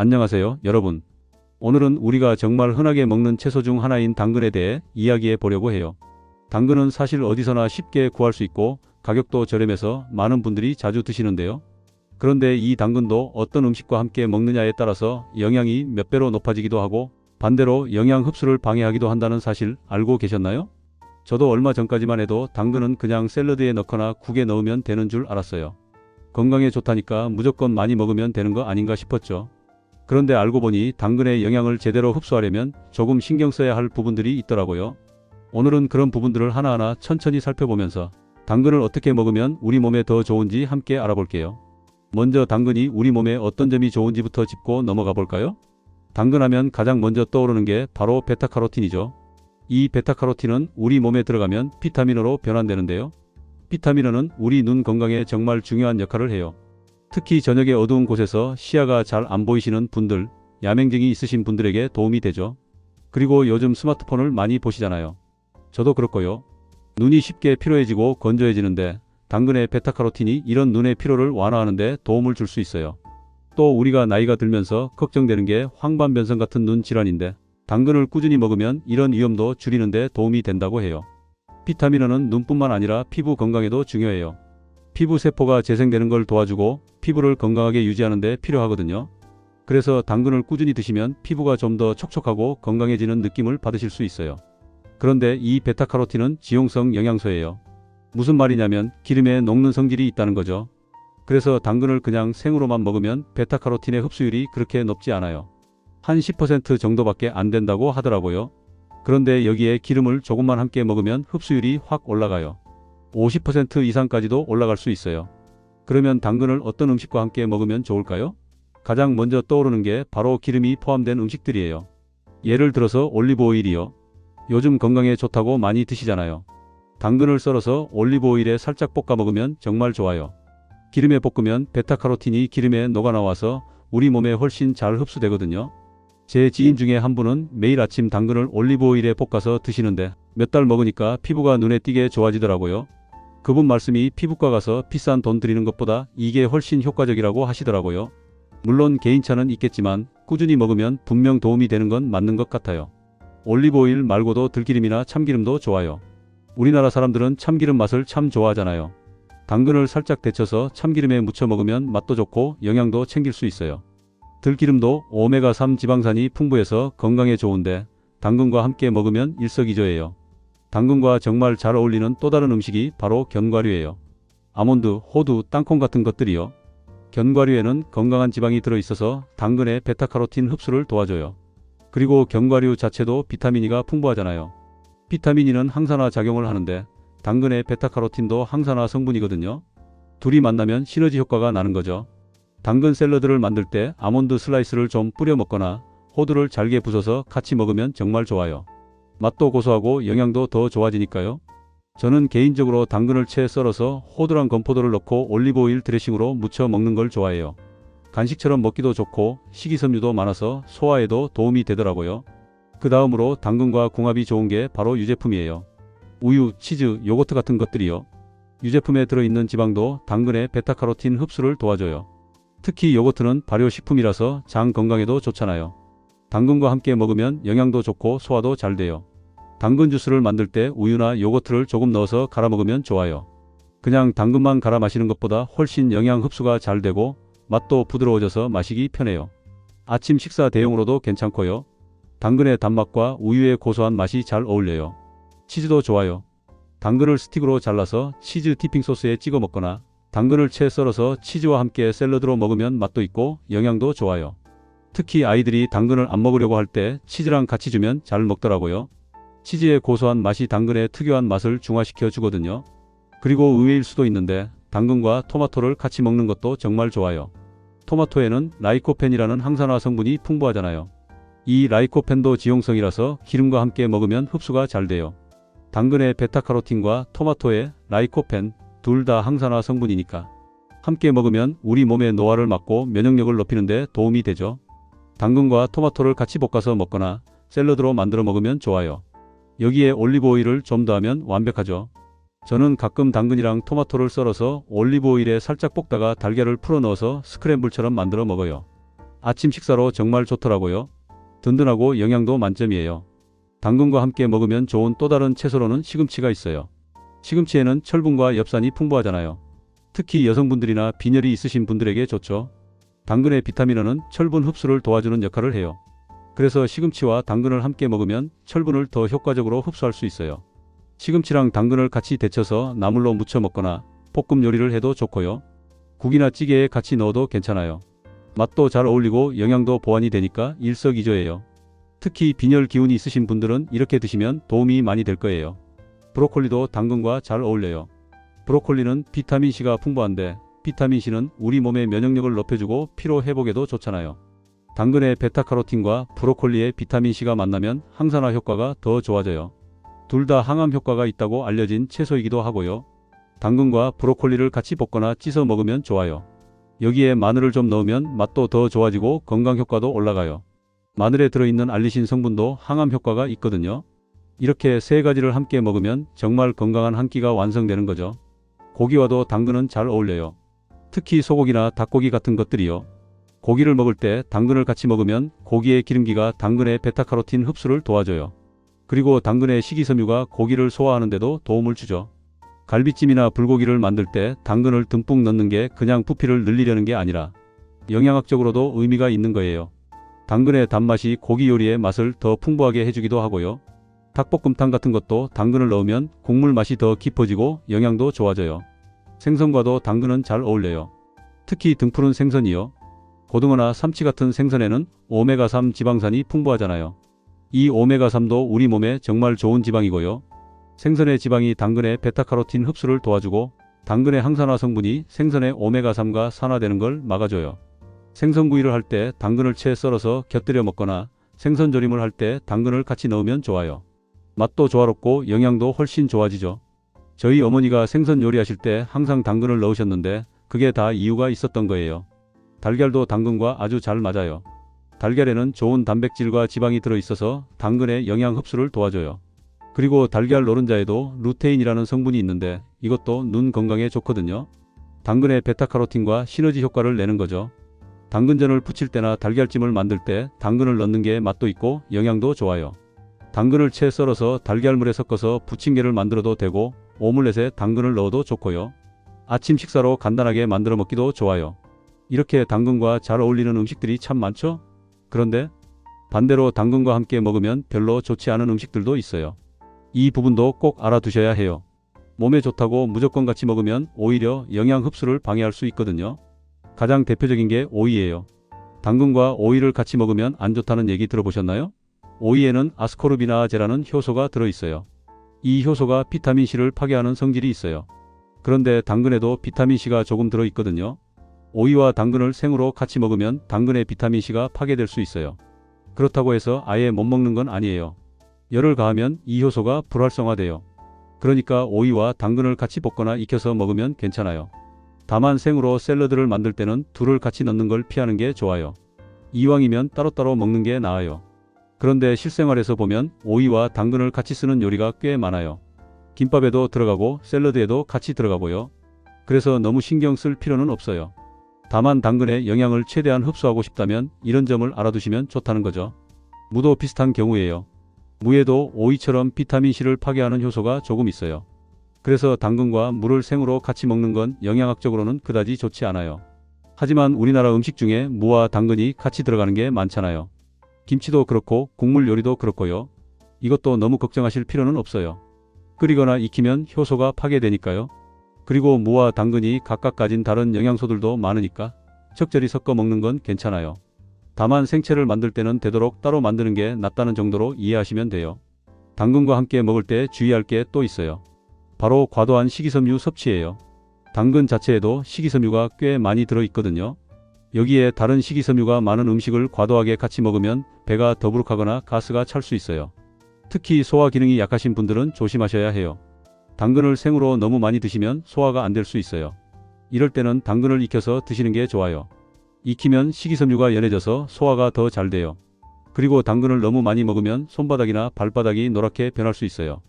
안녕하세요, 여러분. 오늘은 우리가 정말 흔하게 먹는 채소 중 하나인 당근에 대해 이야기해 보려고 해요. 당근은 사실 어디서나 쉽게 구할 수 있고 가격도 저렴해서 많은 분들이 자주 드시는데요. 그런데 이 당근도 어떤 음식과 함께 먹느냐에 따라서 영양이 몇 배로 높아지기도 하고 반대로 영양 흡수를 방해하기도 한다는 사실 알고 계셨나요? 저도 얼마 전까지만 해도 당근은 그냥 샐러드에 넣거나 국에 넣으면 되는 줄 알았어요. 건강에 좋다니까 무조건 많이 먹으면 되는 거 아닌가 싶었죠. 그런데 알고 보니 당근의 영양을 제대로 흡수하려면 조금 신경 써야 할 부분들이 있더라고요. 오늘은 그런 부분들을 하나하나 천천히 살펴보면서 당근을 어떻게 먹으면 우리 몸에 더 좋은지 함께 알아볼게요. 먼저 당근이 우리 몸에 어떤 점이 좋은지부터 짚고 넘어가 볼까요? 당근 하면 가장 먼저 떠오르는 게 바로 베타카로틴이죠. 이 베타카로틴은 우리 몸에 들어가면 비타민으로 변환되는데요. 비타민은 우리 눈 건강에 정말 중요한 역할을 해요. 특히 저녁에 어두운 곳에서 시야가 잘 안 보이시는 분들, 야맹증이 있으신 분들에게 도움이 되죠. 그리고 요즘 스마트폰을 많이 보시잖아요. 저도 그렇고요. 눈이 쉽게 피로해지고 건조해지는데 당근의 베타카로틴이 이런 눈의 피로를 완화하는데 도움을 줄 수 있어요. 또 우리가 나이가 들면서 걱정되는 게 황반변성 같은 눈 질환인데 당근을 꾸준히 먹으면 이런 위험도 줄이는데 도움이 된다고 해요. 비타민은 눈뿐만 아니라 피부 건강에도 중요해요. 피부 세포가 재생되는 걸 도와주고 피부를 건강하게 유지하는 데 필요하거든요. 그래서 당근을 꾸준히 드시면 피부가 좀 더 촉촉하고 건강해지는 느낌을 받으실 수 있어요. 그런데 이 베타카로틴은 지용성 영양소예요. 무슨 말이냐면 기름에 녹는 성질이 있다는 거죠. 그래서 당근을 그냥 생으로만 먹으면 베타카로틴의 흡수율이 그렇게 높지 않아요. 한 10% 정도밖에 안 된다고 하더라고요. 그런데 여기에 기름을 조금만 함께 먹으면 흡수율이 확 올라가요. 50% 이상까지도 올라갈 수 있어요. 그러면 당근을 어떤 음식과 함께 먹으면 좋을까요? 가장 먼저 떠오르는 게 바로 기름이 포함된 음식들이에요. 예를 들어서 올리브 오일이요. 요즘 건강에 좋다고 많이 드시잖아요. 당근을 썰어서 올리브 오일에 살짝 볶아 먹으면 정말 좋아요. 기름에 볶으면 베타카로틴이 기름에 녹아 나와서 우리 몸에 훨씬 잘 흡수되거든요. 제 지인 중에 한 분은 매일 아침 당근을 올리브 오일에 볶아서 드시는데 몇 달 먹으니까 피부가 눈에 띄게 좋아지더라고요. 그분 말씀이 피부과 가서 비싼 돈 들이는 것보다 이게 훨씬 효과적이라고 하시더라고요. 물론 개인차는 있겠지만 꾸준히 먹으면 분명 도움이 되는 건 맞는 것 같아요. 올리브 오일 말고도 들기름이나 참기름도 좋아요. 우리나라 사람들은 참기름 맛을 참 좋아하잖아요. 당근을 살짝 데쳐서 참기름에 묻혀 먹으면 맛도 좋고 영양도 챙길 수 있어요. 들기름도 오메가3 지방산이 풍부해서 건강에 좋은데 당근과 함께 먹으면 일석이조예요. 당근과 정말 잘 어울리는 또 다른 음식이 바로 견과류예요. 아몬드, 호두, 땅콩 같은 것들이요. 견과류에는 건강한 지방이 들어있어서 당근의 베타카로틴 흡수를 도와줘요. 그리고 견과류 자체도 비타민이가 풍부하잖아요. 비타민이는 항산화 작용을 하는데 당근의 베타카로틴도 항산화 성분이거든요. 둘이 만나면 시너지 효과가 나는 거죠. 당근 샐러드를 만들 때 아몬드 슬라이스를 좀 뿌려 먹거나 호두를 잘게 부숴서 같이 먹으면 정말 좋아요. 맛도 고소하고 영양도 더 좋아지니까요. 저는 개인적으로 당근을 채 썰어서 호두랑 건포도를 넣고 올리브 오일 드레싱으로 무쳐 먹는 걸 좋아해요. 간식처럼 먹기도 좋고 식이섬유도 많아서 소화에도 도움이 되더라고요. 그 다음으로 당근과 궁합이 좋은 게 바로 유제품이에요. 우유, 치즈, 요거트 같은 것들이요. 유제품에 들어있는 지방도 당근의 베타카로틴 흡수를 도와줘요. 특히 요거트는 발효식품이라서 장 건강에도 좋잖아요. 당근과 함께 먹으면 영양도 좋고 소화도 잘 돼요. 당근 주스를 만들 때 우유나 요거트를 조금 넣어서 갈아 먹으면 좋아요. 그냥 당근만 갈아 마시는 것보다 훨씬 영양 흡수가 잘 되고 맛도 부드러워져서 마시기 편해요. 아침 식사 대용으로도 괜찮고요. 당근의 단맛과 우유의 고소한 맛이 잘 어울려요. 치즈도 좋아요. 당근을 스틱으로 잘라서 치즈 디핑 소스에 찍어 먹거나 당근을 채 썰어서 치즈와 함께 샐러드로 먹으면 맛도 있고 영양도 좋아요. 특히 아이들이 당근을 안 먹으려고 할 때 치즈랑 같이 주면 잘 먹더라고요. 치즈의 고소한 맛이 당근의 특유한 맛을 중화시켜 주거든요. 그리고 의외일 수도 있는데 당근과 토마토를 같이 먹는 것도 정말 좋아요. 토마토에는 라이코펜이라는 항산화 성분이 풍부하잖아요. 이 라이코펜도 지용성이라서 기름과 함께 먹으면 흡수가 잘 돼요. 당근의 베타카로틴과 토마토의 라이코펜 둘 다 항산화 성분이니까 함께 먹으면 우리 몸의 노화를 막고 면역력을 높이는 데 도움이 되죠. 당근과 토마토를 같이 볶아서 먹거나 샐러드로 만들어 먹으면 좋아요. 여기에 올리브 오일을 좀 더하면 완벽하죠. 저는 가끔 당근이랑 토마토를 썰어서 올리브 오일에 살짝 볶다가 달걀을 풀어 넣어서 스크램블처럼 만들어 먹어요. 아침 식사로 정말 좋더라고요. 든든하고 영양도 만점이에요. 당근과 함께 먹으면 좋은 또 다른 채소로는 시금치가 있어요. 시금치에는 철분과 엽산이 풍부하잖아요. 특히 여성분들이나 빈혈이 있으신 분들에게 좋죠. 당근의 비타민은 철분 흡수를 도와주는 역할을 해요. 그래서 시금치와 당근을 함께 먹으면 철분을 더 효과적으로 흡수할 수 있어요. 시금치랑 당근을 같이 데쳐서 나물로 무쳐 먹거나 볶음 요리를 해도 좋고요. 국이나 찌개에 같이 넣어도 괜찮아요. 맛도 잘 어울리고 영양도 보완이 되니까 일석이조예요. 특히 빈혈 기운이 있으신 분들은 이렇게 드시면 도움이 많이 될 거예요. 브로콜리도 당근과 잘 어울려요. 브로콜리는 비타민C가 풍부한데 비타민C는 우리 몸의 면역력을 높여주고 피로 회복에도 좋잖아요. 당근의 베타카로틴과 브로콜리의 비타민C가 만나면 항산화 효과가 더 좋아져요. 둘 다 항암 효과가 있다고 알려진 채소이기도 하고요. 당근과 브로콜리를 같이 볶거나 찢어 먹으면 좋아요. 여기에 마늘을 좀 넣으면 맛도 더 좋아지고 건강 효과도 올라가요. 마늘에 들어있는 알리신 성분도 항암 효과가 있거든요. 이렇게 세 가지를 함께 먹으면 정말 건강한 한 끼가 완성되는 거죠. 고기와도 당근은 잘 어울려요. 특히 소고기나 닭고기 같은 것들이요. 고기를 먹을 때 당근을 같이 먹으면 고기의 기름기가 당근의 베타카로틴 흡수를 도와줘요. 그리고 당근의 식이섬유가 고기를 소화하는 데도 도움을 주죠. 갈비찜이나 불고기를 만들 때 당근을 듬뿍 넣는 게 그냥 부피를 늘리려는 게 아니라 영양학적으로도 의미가 있는 거예요. 당근의 단맛이 고기 요리의 맛을 더 풍부하게 해주기도 하고요. 닭볶음탕 같은 것도 당근을 넣으면 국물 맛이 더 깊어지고 영양도 좋아져요. 생선과도 당근은 잘 어울려요. 특히 등푸른 생선이요. 고등어나 삼치 같은 생선에는 오메가3 지방산이 풍부하잖아요. 이 오메가3도 우리 몸에 정말 좋은 지방이고요. 생선의 지방이 당근의 베타카로틴 흡수를 도와주고 당근의 항산화 성분이 생선의 오메가3과 산화되는 걸 막아줘요. 생선구이를 할 때 당근을 채 썰어서 곁들여 먹거나 생선 조림을 할 때 당근을 같이 넣으면 좋아요. 맛도 조화롭고 영양도 훨씬 좋아지죠. 저희 어머니가 생선 요리하실 때 항상 당근을 넣으셨는데 그게 다 이유가 있었던 거예요. 달걀도 당근과 아주 잘 맞아요. 달걀에는 좋은 단백질과 지방이 들어있어서 당근의 영양 흡수를 도와줘요. 그리고 달걀 노른자에도 루테인이라는 성분이 있는데 이것도 눈 건강에 좋거든요. 당근의 베타카로틴과 시너지 효과를 내는 거죠. 당근전을 부칠 때나 달걀찜을 만들 때 당근을 넣는 게 맛도 있고 영양도 좋아요. 당근을 채 썰어서 달걀물에 섞어서 부침개를 만들어도 되고 오믈렛에 당근을 넣어도 좋고요. 아침 식사로 간단하게 만들어 먹기도 좋아요. 이렇게 당근과 잘 어울리는 음식들이 참 많죠? 그런데 반대로 당근과 함께 먹으면 별로 좋지 않은 음식들도 있어요. 이 부분도 꼭 알아두셔야 해요. 몸에 좋다고 무조건 같이 먹으면 오히려 영양 흡수를 방해할 수 있거든요. 가장 대표적인 게 오이예요. 당근과 오이를 같이 먹으면 안 좋다는 얘기 들어보셨나요? 오이에는 아스코르비나제라는 효소가 들어있어요. 이 효소가 비타민C를 파괴하는 성질이 있어요. 그런데 당근에도 비타민C가 조금 들어있거든요. 오이와 당근을 생으로 같이 먹으면 당근의 비타민C가 파괴될 수 있어요. 그렇다고 해서 아예 못 먹는 건 아니에요. 열을 가하면 이 효소가 불활성화돼요. 그러니까 오이와 당근을 같이 볶거나 익혀서 먹으면 괜찮아요. 다만 생으로 샐러드를 만들 때는 둘을 같이 넣는 걸 피하는 게 좋아요. 이왕이면 따로따로 먹는 게 나아요. 그런데 실생활에서 보면 오이와 당근을 같이 쓰는 요리가 꽤 많아요. 김밥에도 들어가고 샐러드에도 같이 들어가고요. 그래서 너무 신경 쓸 필요는 없어요. 다만 당근의 영양을 최대한 흡수하고 싶다면 이런 점을 알아두시면 좋다는 거죠. 무도 비슷한 경우예요. 무에도 오이처럼 비타민C를 파괴하는 효소가 조금 있어요. 그래서 당근과 무를 생으로 같이 먹는 건 영양학적으로는 그다지 좋지 않아요. 하지만 우리나라 음식 중에 무와 당근이 같이 들어가는 게 많잖아요. 김치도 그렇고 국물 요리도 그렇고요. 이것도 너무 걱정하실 필요는 없어요. 끓이거나 익히면 효소가 파괴되니까요. 그리고 무와 당근이 각각 가진 다른 영양소들도 많으니까 적절히 섞어 먹는 건 괜찮아요. 다만 생채를 만들 때는 되도록 따로 만드는 게 낫다는 정도로 이해하시면 돼요. 당근과 함께 먹을 때 주의할 게 또 있어요. 바로 과도한 식이섬유 섭취예요. 당근 자체에도 식이섬유가 꽤 많이 들어 있거든요. 여기에 다른 식이섬유가 많은 음식을 과도하게 같이 먹으면 배가 더부룩하거나 가스가 찰 수 있어요. 특히 소화 기능이 약하신 분들은 조심하셔야 해요. 당근을 생으로 너무 많이 드시면 소화가 안 될 수 있어요. 이럴 때는 당근을 익혀서 드시는 게 좋아요. 익히면 식이섬유가 연해져서 소화가 더 잘 돼요. 그리고 당근을 너무 많이 먹으면 손바닥이나 발바닥이 노랗게 변할 수 있어요.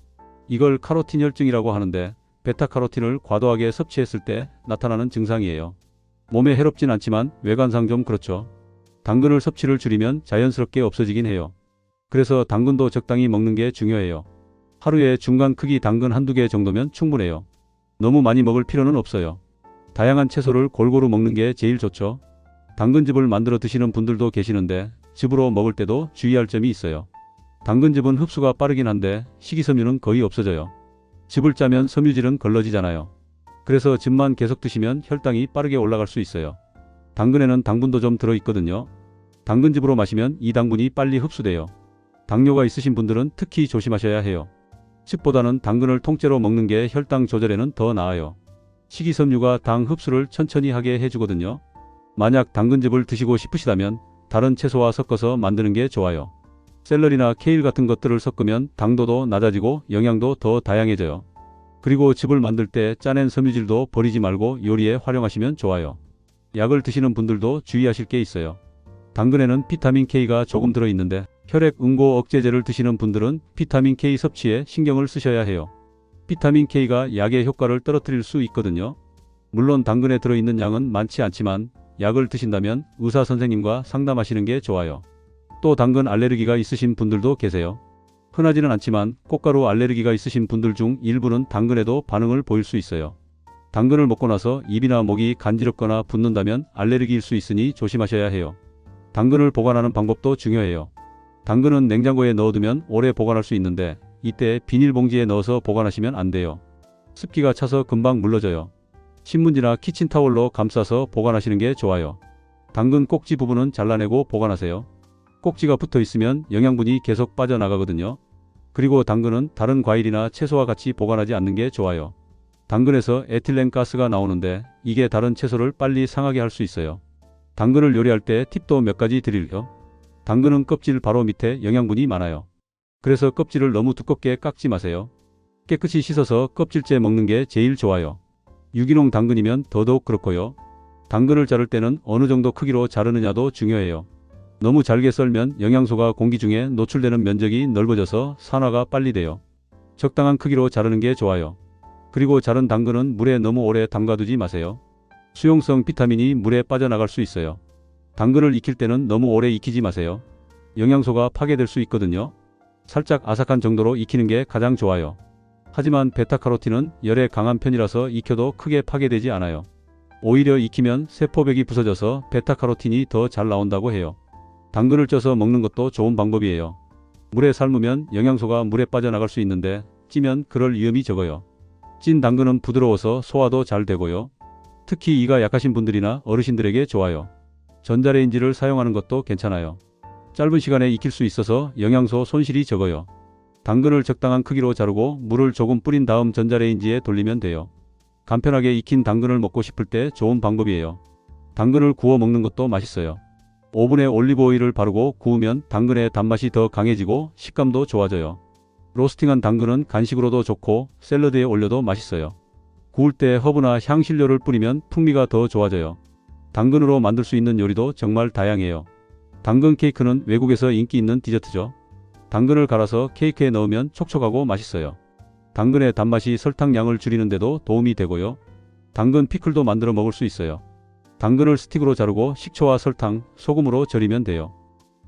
이걸 카로틴 혈증이라고 하는데 베타카로틴을 과도하게 섭취했을 때 나타나는 증상이에요. 몸에 해롭진 않지만 외관상 좀 그렇죠. 당근을 섭취를 줄이면 자연스럽게 없어지긴 해요. 그래서 당근도 적당히 먹는 게 중요해요. 하루에 중간 크기 당근 한두 개 정도면 충분해요. 너무 많이 먹을 필요는 없어요. 다양한 채소를 골고루 먹는 게 제일 좋죠. 당근즙을 만들어 드시는 분들도 계시는데 즙으로 먹을 때도 주의할 점이 있어요. 당근즙은 흡수가 빠르긴 한데 식이섬유는 거의 없어져요. 즙을 짜면 섬유질은 걸러지잖아요. 그래서 즙만 계속 드시면 혈당이 빠르게 올라갈 수 있어요. 당근에는 당분도 좀 들어있거든요. 당근즙으로 마시면 이 당분이 빨리 흡수돼요. 당뇨가 있으신 분들은 특히 조심하셔야 해요. 즙보다는 당근을 통째로 먹는 게 혈당 조절에는 더 나아요. 식이섬유가 당 흡수를 천천히 하게 해주거든요. 만약 당근즙을 드시고 싶으시다면 다른 채소와 섞어서 만드는 게 좋아요. 샐러리나 케일 같은 것들을 섞으면 당도도 낮아지고 영양도 더 다양해져요. 그리고 즙을 만들 때 짜낸 섬유질도 버리지 말고 요리에 활용하시면 좋아요. 약을 드시는 분들도 주의하실 게 있어요. 당근에는 비타민 K가 조금 들어있는데 혈액 응고 억제제를 드시는 분들은 비타민 K 섭취에 신경을 쓰셔야 해요. 비타민 K가 약의 효과를 떨어뜨릴 수 있거든요. 물론 당근에 들어있는 양은 많지 않지만 약을 드신다면 의사 선생님과 상담하시는 게 좋아요. 또 당근 알레르기가 있으신 분들도 계세요. 흔하지는 않지만 꽃가루 알레르기가 있으신 분들 중 일부는 당근에도 반응을 보일 수 있어요. 당근을 먹고 나서 입이나 목이 간지럽거나 붓는다면 알레르기일 수 있으니 조심하셔야 해요. 당근을 보관하는 방법도 중요해요. 당근은 냉장고에 넣어두면 오래 보관할 수 있는데 이때 비닐봉지에 넣어서 보관하시면 안 돼요. 습기가 차서 금방 물러져요. 신문지나 키친타올로 감싸서 보관하시는 게 좋아요. 당근 꼭지 부분은 잘라내고 보관하세요. 꼭지가 붙어 있으면 영양분이 계속 빠져나가거든요. 그리고 당근은 다른 과일이나 채소와 같이 보관하지 않는 게 좋아요. 당근에서 에틸렌 가스가 나오는데 이게 다른 채소를 빨리 상하게 할 수 있어요. 당근을 요리할 때 팁도 몇 가지 드릴게요. 당근은 껍질 바로 밑에 영양분이 많아요. 그래서 껍질을 너무 두껍게 깎지 마세요. 깨끗이 씻어서 껍질째 먹는 게 제일 좋아요. 유기농 당근이면 더더욱 그렇고요. 당근을 자를 때는 어느 정도 크기로 자르느냐도 중요해요. 너무 잘게 썰면 영양소가 공기 중에 노출되는 면적이 넓어져서 산화가 빨리 돼요. 적당한 크기로 자르는 게 좋아요. 그리고 자른 당근은 물에 너무 오래 담가두지 마세요. 수용성 비타민이 물에 빠져나갈 수 있어요. 당근을 익힐 때는 너무 오래 익히지 마세요. 영양소가 파괴될 수 있거든요. 살짝 아삭한 정도로 익히는 게 가장 좋아요. 하지만 베타카로틴은 열에 강한 편이라서 익혀도 크게 파괴되지 않아요. 오히려 익히면 세포벽이 부서져서 베타카로틴이 더 잘 나온다고 해요. 당근을 쪄서 먹는 것도 좋은 방법이에요. 물에 삶으면 영양소가 물에 빠져나갈 수 있는데 찌면 그럴 위험이 적어요. 찐 당근은 부드러워서 소화도 잘 되고요. 특히 이가 약하신 분들이나 어르신들에게 좋아요. 전자레인지를 사용하는 것도 괜찮아요. 짧은 시간에 익힐 수 있어서 영양소 손실이 적어요. 당근을 적당한 크기로 자르고 물을 조금 뿌린 다음 전자레인지에 돌리면 돼요. 간편하게 익힌 당근을 먹고 싶을 때 좋은 방법이에요. 당근을 구워 먹는 것도 맛있어요. 오븐에 올리브 오일을 바르고 구우면 당근의 단맛이 더 강해지고 식감도 좋아져요. 로스팅한 당근은 간식으로도 좋고 샐러드에 올려도 맛있어요. 구울 때 허브나 향신료를 뿌리면 풍미가 더 좋아져요. 당근으로 만들 수 있는 요리도 정말 다양해요. 당근 케이크는 외국에서 인기 있는 디저트죠. 당근을 갈아서 케이크에 넣으면 촉촉하고 맛있어요. 당근의 단맛이 설탕 양을 줄이는데도 도움이 되고요. 당근 피클도 만들어 먹을 수 있어요. 당근을 스틱으로 자르고 식초와 설탕, 소금으로 절이면 돼요.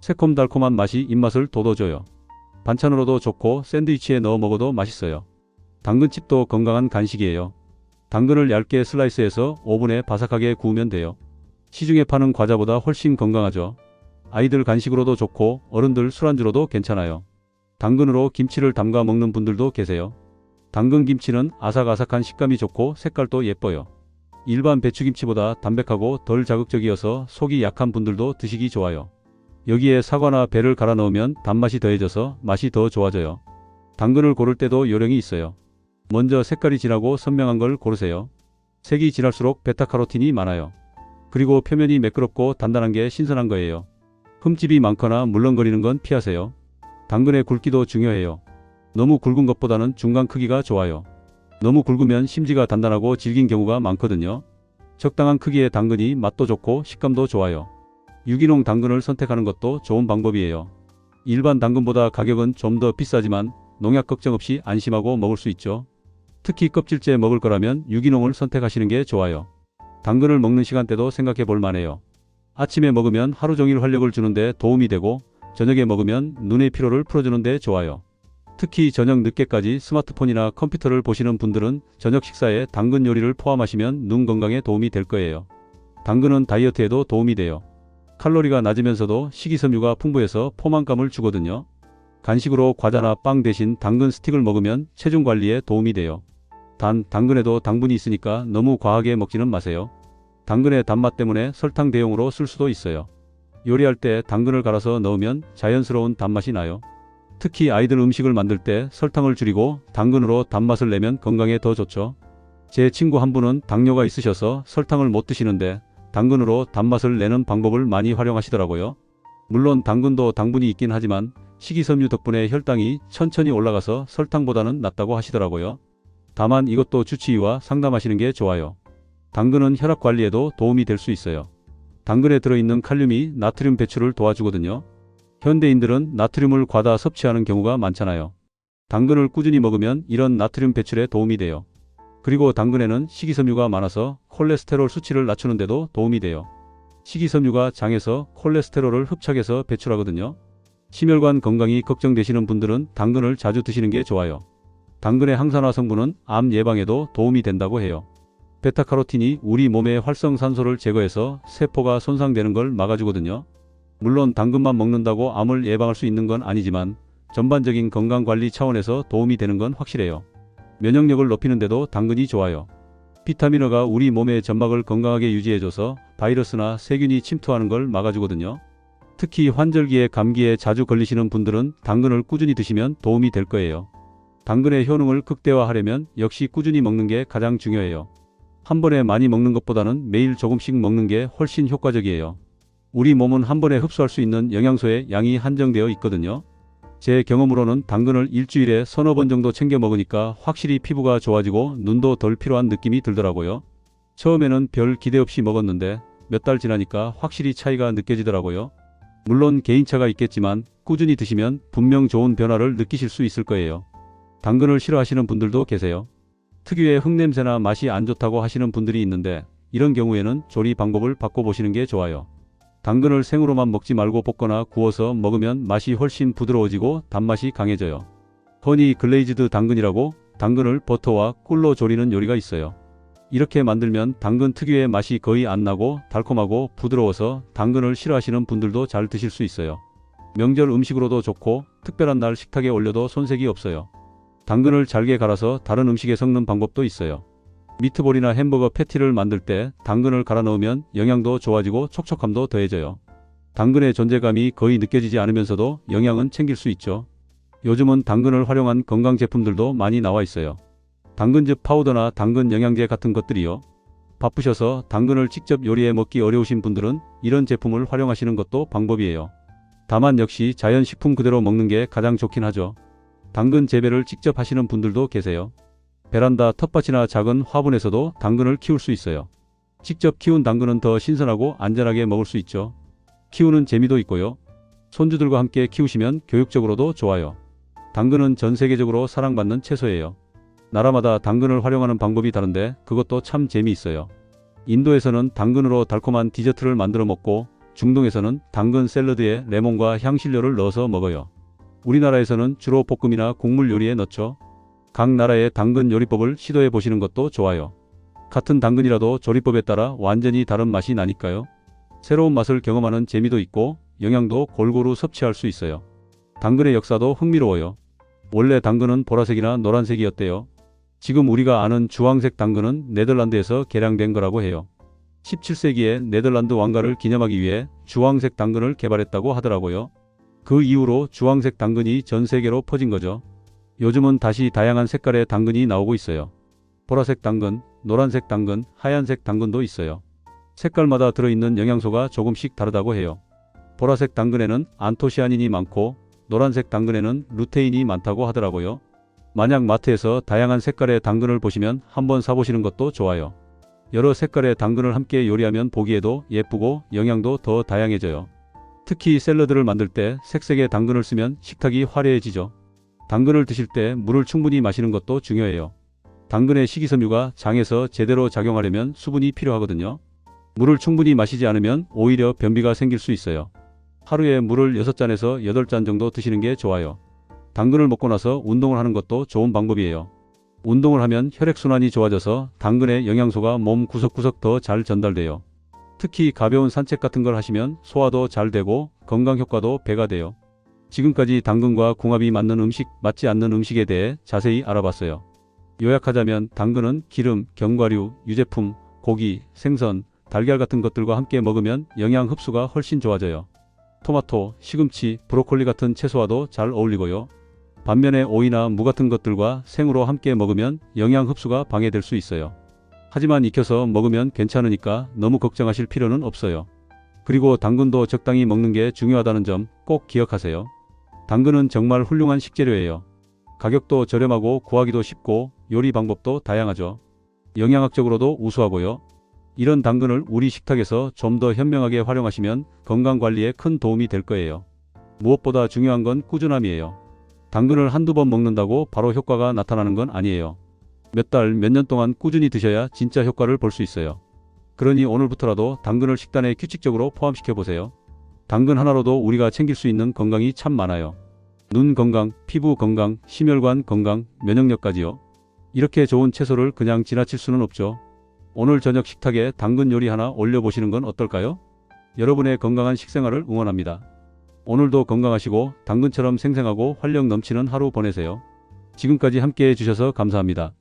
새콤달콤한 맛이 입맛을 돋워줘요. 반찬으로도 좋고 샌드위치에 넣어 먹어도 맛있어요. 당근칩도 건강한 간식이에요. 당근을 얇게 슬라이스해서 오븐에 바삭하게 구우면 돼요. 시중에 파는 과자보다 훨씬 건강하죠. 아이들 간식으로도 좋고 어른들 술안주로도 괜찮아요. 당근으로 김치를 담가 먹는 분들도 계세요. 당근 김치는 아삭아삭한 식감이 좋고 색깔도 예뻐요. 일반 배추김치보다 담백하고 덜 자극적이어서 속이 약한 분들도 드시기 좋아요. 여기에 사과나 배를 갈아 넣으면 단맛이 더해져서 맛이 더 좋아져요. 당근을 고를 때도 요령이 있어요. 먼저 색깔이 진하고 선명한 걸 고르세요. 색이 진할수록 베타카로틴이 많아요. 그리고 표면이 매끄럽고 단단한 게 신선한 거예요. 흠집이 많거나 물렁거리는 건 피하세요. 당근의 굵기도 중요해요. 너무 굵은 것보다는 중간 크기가 좋아요. 너무 굵으면 심지가 단단하고 질긴 경우가 많거든요. 적당한 크기의 당근이 맛도 좋고 식감도 좋아요. 유기농 당근을 선택하는 것도 좋은 방법이에요. 일반 당근보다 가격은 좀 더 비싸지만 농약 걱정 없이 안심하고 먹을 수 있죠. 특히 껍질째 먹을 거라면 유기농을 선택하시는 게 좋아요. 당근을 먹는 시간대도 생각해 볼 만해요. 아침에 먹으면 하루 종일 활력을 주는데 도움이 되고 저녁에 먹으면 눈의 피로를 풀어주는데 좋아요. 특히 저녁 늦게까지 스마트폰이나 컴퓨터를 보시는 분들은 저녁 식사에 당근 요리를 포함하시면 눈 건강에 도움이 될 거예요. 당근은 다이어트에도 도움이 돼요. 칼로리가 낮으면서도 식이섬유가 풍부해서 포만감을 주거든요. 간식으로 과자나 빵 대신 당근 스틱을 먹으면 체중 관리에 도움이 돼요. 단, 당근에도 당분이 있으니까 너무 과하게 먹지는 마세요. 당근의 단맛 때문에 설탕 대용으로 쓸 수도 있어요. 요리할 때 당근을 갈아서 넣으면 자연스러운 단맛이 나요. 특히 아이들 음식을 만들 때 설탕을 줄이고 당근으로 단맛을 내면 건강에 더 좋죠. 제 친구 한 분은 당뇨가 있으셔서 설탕을 못 드시는데 당근으로 단맛을 내는 방법을 많이 활용하시더라고요. 물론 당근도 당분이 있긴 하지만 식이섬유 덕분에 혈당이 천천히 올라가서 설탕보다는 낫다고 하시더라고요. 다만 이것도 주치의와 상담하시는 게 좋아요. 당근은 혈압 관리에도 도움이 될 수 있어요. 당근에 들어있는 칼륨이 나트륨 배출을 도와주거든요. 현대인들은 나트륨을 과다 섭취하는 경우가 많잖아요. 당근을 꾸준히 먹으면 이런 나트륨 배출에 도움이 돼요. 그리고 당근에는 식이섬유가 많아서 콜레스테롤 수치를 낮추는 데도 도움이 돼요. 식이섬유가 장에서 콜레스테롤을 흡착해서 배출하거든요. 심혈관 건강이 걱정되시는 분들은 당근을 자주 드시는 게 좋아요. 당근의 항산화 성분은 암 예방에도 도움이 된다고 해요. 베타카로틴이 우리 몸의 활성산소를 제거해서 세포가 손상되는 걸 막아주거든요. 물론 당근만 먹는다고 암을 예방할 수 있는 건 아니지만 전반적인 건강 관리 차원에서 도움이 되는 건 확실해요. 면역력을 높이는데도 당근이 좋아요. 비타민어가 우리 몸의 점막을 건강하게 유지해줘서 바이러스나 세균이 침투하는 걸 막아주거든요. 특히 환절기에 감기에 자주 걸리시는 분들은 당근을 꾸준히 드시면 도움이 될 거예요. 당근의 효능을 극대화하려면 역시 꾸준히 먹는 게 가장 중요해요. 한 번에 많이 먹는 것보다는 매일 조금씩 먹는 게 훨씬 효과적이에요. 우리 몸은 한 번에 흡수할 수 있는 영양소의 양이 한정되어 있거든요. 제 경험으로는 당근을 일주일에 서너 번 정도 챙겨 먹으니까 확실히 피부가 좋아지고 눈도 덜 피로한 느낌이 들더라고요. 처음에는 별 기대 없이 먹었는데 몇 달 지나니까 확실히 차이가 느껴지더라고요. 물론 개인차가 있겠지만 꾸준히 드시면 분명 좋은 변화를 느끼실 수 있을 거예요. 당근을 싫어하시는 분들도 계세요. 특유의 흙냄새나 맛이 안 좋다고 하시는 분들이 있는데 이런 경우에는 조리 방법을 바꿔보시는 게 좋아요. 당근을 생으로만 먹지 말고 볶거나 구워서 먹으면 맛이 훨씬 부드러워지고 단맛이 강해져요. 허니 글레이즈드 당근이라고 당근을 버터와 꿀로 조리는 요리가 있어요. 이렇게 만들면 당근 특유의 맛이 거의 안 나고 달콤하고 부드러워서 당근을 싫어하시는 분들도 잘 드실 수 있어요. 명절 음식으로도 좋고 특별한 날 식탁에 올려도 손색이 없어요. 당근을 잘게 갈아서 다른 음식에 섞는 방법도 있어요. 미트볼이나 햄버거 패티를 만들 때 당근을 갈아 넣으면 영양도 좋아지고 촉촉함도 더해져요. 당근의 존재감이 거의 느껴지지 않으면서도 영양은 챙길 수 있죠. 요즘은 당근을 활용한 건강 제품들도 많이 나와 있어요. 당근즙 파우더나 당근 영양제 같은 것들이요. 바쁘셔서 당근을 직접 요리해 먹기 어려우신 분들은 이런 제품을 활용하시는 것도 방법이에요. 다만 역시 자연 식품 그대로 먹는 게 가장 좋긴 하죠. 당근 재배를 직접 하시는 분들도 계세요. 베란다 텃밭이나 작은 화분에서도 당근을 키울 수 있어요. 직접 키운 당근은 더 신선하고 안전하게 먹을 수 있죠. 키우는 재미도 있고요. 손주들과 함께 키우시면 교육적으로도 좋아요. 당근은 전 세계적으로 사랑받는 채소예요. 나라마다 당근을 활용하는 방법이 다른데 그것도 참 재미있어요. 인도에서는 당근으로 달콤한 디저트를 만들어 먹고 중동에서는 당근 샐러드에 레몬과 향신료를 넣어서 먹어요. 우리나라에서는 주로 볶음이나 국물 요리에 넣죠. 각 나라의 당근 요리법을 시도해 보시는 것도 좋아요. 같은 당근이라도 조리법에 따라 완전히 다른 맛이 나니까요. 새로운 맛을 경험하는 재미도 있고 영양도 골고루 섭취할 수 있어요. 당근의 역사도 흥미로워요. 원래 당근은 보라색이나 노란색이었대요. 지금 우리가 아는 주황색 당근은 네덜란드에서 개량된 거라고 해요. 17세기에 네덜란드 왕가를 기념하기 위해 주황색 당근을 개발했다고 하더라고요. 그 이후로 주황색 당근이 전 세계로 퍼진 거죠. 요즘은 다시 다양한 색깔의 당근이 나오고 있어요. 보라색 당근, 노란색 당근, 하얀색 당근도 있어요. 색깔마다 들어있는 영양소가 조금씩 다르다고 해요. 보라색 당근에는 안토시아닌이 많고 노란색 당근에는 루테인이 많다고 하더라고요. 만약 마트에서 다양한 색깔의 당근을 보시면 한번 사보시는 것도 좋아요. 여러 색깔의 당근을 함께 요리하면 보기에도 예쁘고 영양도 더 다양해져요. 특히 샐러드를 만들 때 색색의 당근을 쓰면 식탁이 화려해지죠. 당근을 드실 때 물을 충분히 마시는 것도 중요해요. 당근의 식이섬유가 장에서 제대로 작용하려면 수분이 필요하거든요. 물을 충분히 마시지 않으면 오히려 변비가 생길 수 있어요. 하루에 물을 6잔에서 8잔 정도 드시는 게 좋아요. 당근을 먹고 나서 운동을 하는 것도 좋은 방법이에요. 운동을 하면 혈액순환이 좋아져서 당근의 영양소가 몸 구석구석 더 잘 전달돼요. 특히 가벼운 산책 같은 걸 하시면 소화도 잘 되고 건강 효과도 배가 돼요. 지금까지 당근과 궁합이 맞는 음식, 맞지 않는 음식에 대해 자세히 알아봤어요. 요약하자면 당근은 기름, 견과류, 유제품, 고기, 생선, 달걀 같은 것들과 함께 먹으면 영양 흡수가 훨씬 좋아져요. 토마토, 시금치, 브로콜리 같은 채소와도 잘 어울리고요. 반면에 오이나 무 같은 것들과 생으로 함께 먹으면 영양 흡수가 방해될 수 있어요. 하지만 익혀서 먹으면 괜찮으니까 너무 걱정하실 필요는 없어요. 그리고 당근도 적당히 먹는 게 중요하다는 점 꼭 기억하세요. 당근은 정말 훌륭한 식재료예요. 가격도 저렴하고 구하기도 쉽고 요리 방법도 다양하죠. 영양학적으로도 우수하고요. 이런 당근을 우리 식탁에서 좀 더 현명하게 활용하시면 건강 관리에 큰 도움이 될 거예요. 무엇보다 중요한 건 꾸준함이에요. 당근을 한두 번 먹는다고 바로 효과가 나타나는 건 아니에요. 몇 달, 몇 년 동안 꾸준히 드셔야 진짜 효과를 볼 수 있어요. 그러니 오늘부터라도 당근을 식단에 규칙적으로 포함시켜 보세요. 당근 하나로도 우리가 챙길 수 있는 건강이 참 많아요. 눈 건강, 피부 건강, 심혈관 건강, 면역력까지요. 이렇게 좋은 채소를 그냥 지나칠 수는 없죠. 오늘 저녁 식탁에 당근 요리 하나 올려보시는 건 어떨까요? 여러분의 건강한 식생활을 응원합니다. 오늘도 건강하시고 당근처럼 생생하고 활력 넘치는 하루 보내세요. 지금까지 함께 해 주셔서 감사합니다.